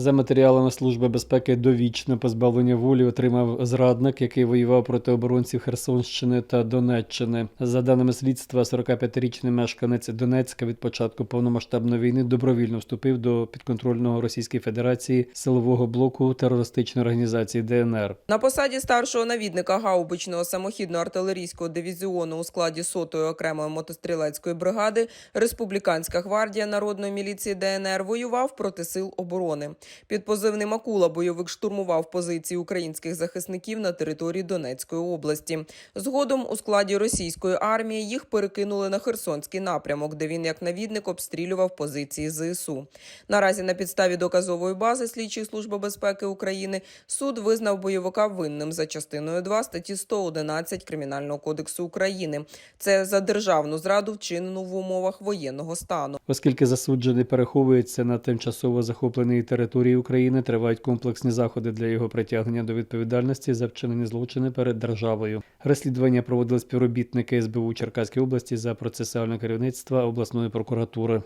За матеріалами Служби безпеки довічно позбавлення волі отримав зрадник, який воював проти оборонців Херсонщини та Донеччини. За даними слідства, 45-річний мешканець Донецька від початку повномасштабної війни добровільно вступив до підконтрольного Російської Федерації силового блоку терористичної організації ДНР. На посаді старшого навідника гаубичного самохідно-артилерійського дивізіону у складі сотої окремої мотострілецької бригади Республіканська гвардія народної міліції ДНР воював проти сил оборони. Під позивним Акула бойовик штурмував позиції українських захисників на території Донецької області. Згодом у складі російської армії їх перекинули на Херсонський напрямок, де він як навідник обстрілював позиції ЗСУ. Наразі на підставі доказової бази слідчої служби безпеки України суд визнав бойовика винним за частиною 2 статті 111 Кримінального кодексу України. Це за державну зраду, вчинену в умовах воєнного стану. Оскільки засуджений переховується на тимчасово захопленій території України, тривають комплексні заходи для його притягнення до відповідальності за вчинені злочини перед державою. Розслідування проводили співробітники СБУ Черкаської області за процесуальне керівництва обласної прокуратури.